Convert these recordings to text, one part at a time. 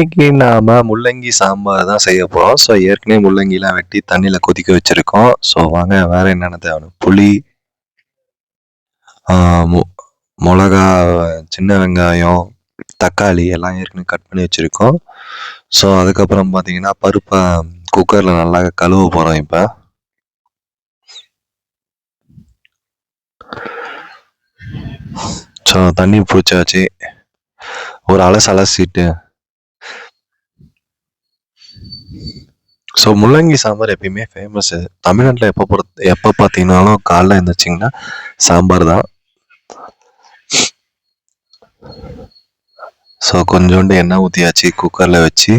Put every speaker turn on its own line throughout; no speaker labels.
இன்னைக்கு நாம முள்ளங்கி சாம்பார் தான் செய்ய போறோம். ஸோ ஏற்கனவே முள்ளங்கிலாம் வெட்டி தண்ணியில கொதிக்க வச்சிருக்கோம். ஸோ வாங்க வேற என்னென்ன தேவை புளி, மிளகா சின்ன வெங்காயம், தக்காளி எல்லாம் ஏற்கனவே கட் பண்ணி வச்சிருக்கோம். ஸோ அதுக்கப்புறம் பார்த்தீங்கன்னா பருப்பை குக்கரில் நல்லா கழுவ போகிறோம் இப்போ ஸோ தண்ணி பிடிச்சாச்சு ஒரு அலசு அலசிட்டு ஸோ முள்ளங்கி சாம்பார் எப்பயுமே ஃபேமஸ்ஸு தமிழ்நாட்டில் எப்போ பொறுத்த எப்போ பார்த்தீங்கன்னாலும் காலைல எழுந்திரிச்சிங்கன்னா சாம்பார் தான். ஸோ கொஞ்சோண்டு எண்ணெய் ஊற்றியாச்சு குக்கரில் வச்சு.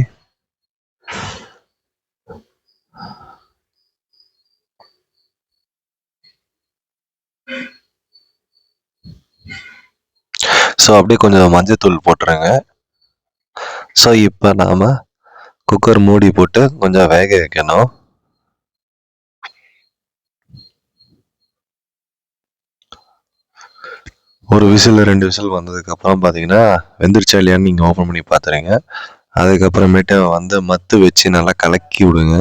ஸோ அப்படியே கொஞ்சம் மஞ்சத்தூள் போட்டுருங்க. ஸோ இப்போ நாம் குக்கர் மூடி போட்டு கொஞ்சம் வேக வைக்கணும். ஒரு விசில் ரெண்டு விசில் வந்ததுக்கப்புறம் பார்த்தீங்கன்னா வெந்துருச்சா இல்லையான்னு நீங்கள் ஓப்பன் பண்ணி பார்த்துருங்க அதுக்கப்புறமேட்டு வந்து மத்து வச்சு நல்லா கலக்கி விடுங்க.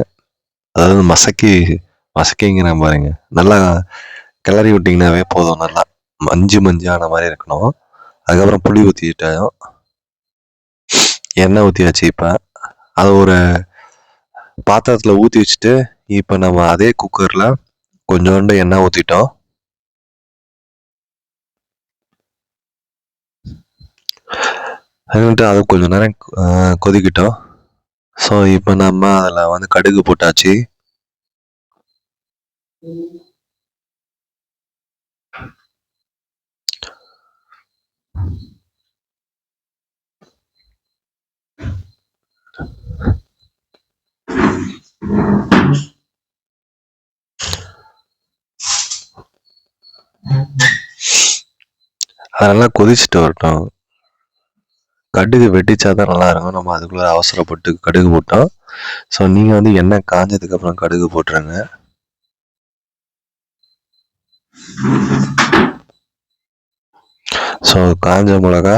அதாவது மசக்கி மசக்கிங்கிற பாருங்க. நல்லா கிளறி விட்டிங்கனாவே போதும். நல்லா மஞ்சு மஞ்சான மாதிரி இருக்கணும். அதுக்கப்புறம் புளி ஊற்றிட்டோம் எண்ணெய் ஊற்றியாச்சு இப்போ. அதை ஒரு பாத்திரத்தில் ஊற்றி வச்சுட்டு இப்போ நம்ம அதே குக்கரில் கொஞ்சோண்டு எண்ணெய் ஊற்றிட்டோம் அதுன்ட்டு அது கொஞ்சம் நேரம் கொதிக்கிட்டோம். ஸோ இப்போ நம்ம அதில் வந்து கடுகு போட்டாச்சு. அதெல்லாம் கொதிச்சுட்டு வரட்டும். கடுகு வெட்டிச்சா தான் நல்லா இருக்கும். நம்ம அதுக்குள்ளே அவசரப்பட்டு கடுகு போட்டோம். ஸோ நீங்கள் வந்து எண்ணெய் காஞ்சதுக்கப்புறம் கடுகு போட்டுருங்க. ஸோ காஞ்ச மிளகா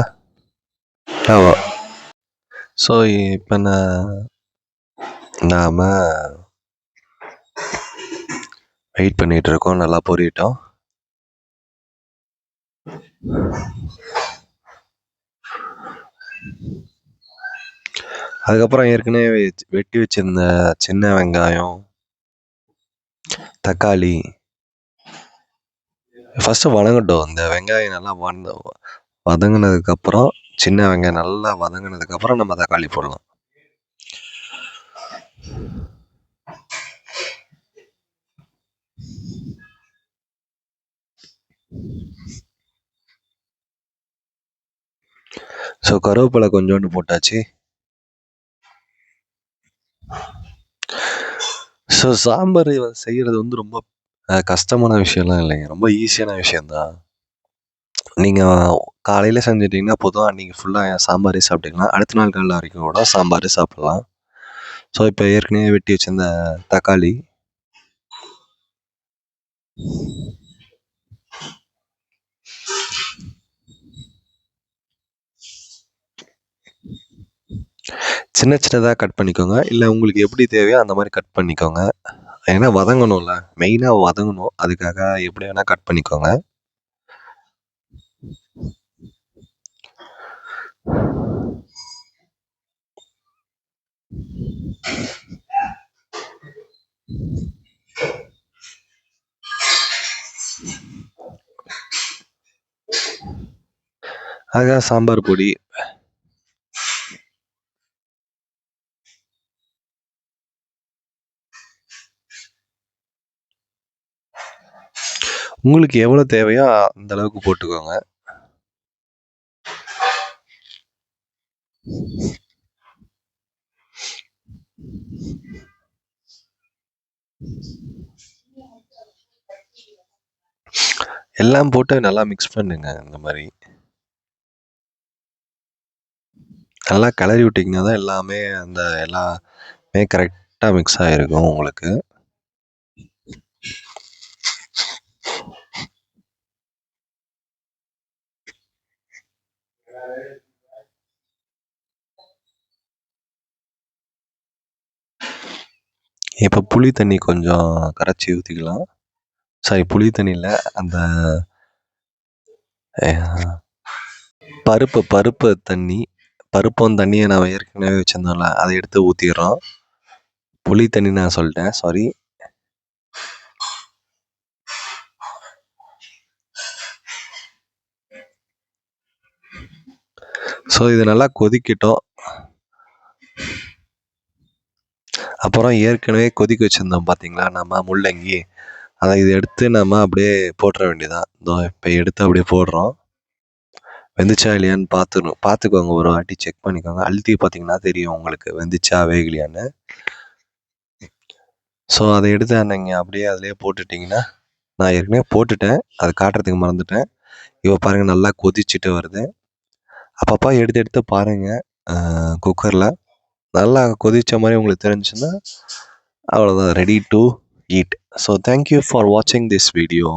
ஸோ இப்போ நான் நாம் வெயிட் பண்ணிகிட்டு இருக்கோம். நல்லா பொரியட்டும். அதுக்கப்புறம் ஏற்கனவே வெட்டி வச்சிருந்த சின்ன வெங்காயம் தக்காளி. ஃபஸ்ட்டு வதங்கட்டும். இந்த வெங்காயம் நல்லா வந்த வதங்கினதுக்கப்புறம் சின்ன வெங்காயம் நல்லா வதங்கினதுக்கப்புறம் நம்ம தக்காளி போடலாம். ஸோ கருவேப்பிலை கொஞ்சோண்டு போட்டாச்சு. ஸோ சாம்பார் செய்கிறது வந்து ரொம்ப கஷ்டமான விஷயம்லாம் இல்லைங்க. ரொம்ப ஈஸியான விஷயந்தான் நீங்கள் காலையில் செஞ்சிட்டிங்கன்னா போதும் அன்றைக்கி ஃபுல்லாக சாம்பாரே சாப்பிட்டீங்கன்னா அடுத்த நாள் காலையில் வரைக்கும் கூட சாம்பாரே சாப்பிட்லாம். ஸோ இப்போ ஏற்கனவே வெட்டி வச்சிருந்த தக்காளி. சின்ன சின்னதாக கட் பண்ணிக்கோங்க. இல்லை உங்களுக்கு எப்படி தேவையோ அந்த மாதிரி கட் பண்ணிக்கோங்க. ஏன்னா வதங்கணும்ல. மெயினாக வதங்கணும். அதுக்காக எப்படி வேணால் கட் பண்ணிக்கோங்க. அதுதான் சாம்பார் பொடி. உங்களுக்கு எவ்வளோ தேவையோ அந்த அளவுக்கு போட்டுக்கோங்க. எல்லாம் போட்டு நல்லா மிக்ஸ் பண்ணுங்க இந்த மாதிரி. நல்லா கிளறி விட்டிங்கன்னா தான் எல்லாமே அந்த எல்லாமே கரெக்டாக மிக்ஸ் ஆகிருக்கும் உங்களுக்கு. இப்போ புளி தண்ணி கொஞ்சம் கரைச்சி ஊற்றிக்கலாம் சாரி புளி தண்ணியில் அந்த பருப்பு பருப்பு தண்ணி பருப்பும் தண்ணியை நான் ஏற்கனவே வச்சுருந்தோம்ல அதை எடுத்து ஊற்றிடுறோம் புளி தண்ணி நான் சொல்லிட்டேன் சாரி ஸோ இது நல்லா கொதிக்கட்டும். அப்புறம் ஏற்கனவே கொதிக்க வச்சுருந்தோம் பார்த்தீங்களா நம்ம முள்ளங்கி. அதை இது எடுத்து நம்ம அப்படியே போட்டுற வேண்டியதான் இதோ இப்போ எடுத்து அப்படியே போடுறோம். வெந்துச்சா இல்லையான்னு பார்த்துக்கணும் பார்த்துக்கோங்க ஒரு வாட்டி செக் பண்ணிக்கோங்க. அழுத்தி பார்த்தீங்கன்னா தெரியும் உங்களுக்கு வெந்துச்சா வேகலையான்னு. ஸோ அதை எடுத்து நீங்கள் அப்படியே அதிலே போட்டுட்டிங்கன்னா நான் ஏற்கனவே போட்டுட்டேன். அது காட்டுறதுக்கு மறந்துட்டேன். இப்போ பாருங்கள் நல்லா கொதிச்சுட்டு வருது. அப்பப்போ எடுத்து எடுத்து பாருங்கள் குக்கரில் நல்லா கொதிச்ச மாதிரி உங்களுக்கு தெரிஞ்சுன்னா அவ்வளோதான் ready to eat so thank you for வாட்சிங் திஸ் வீடியோ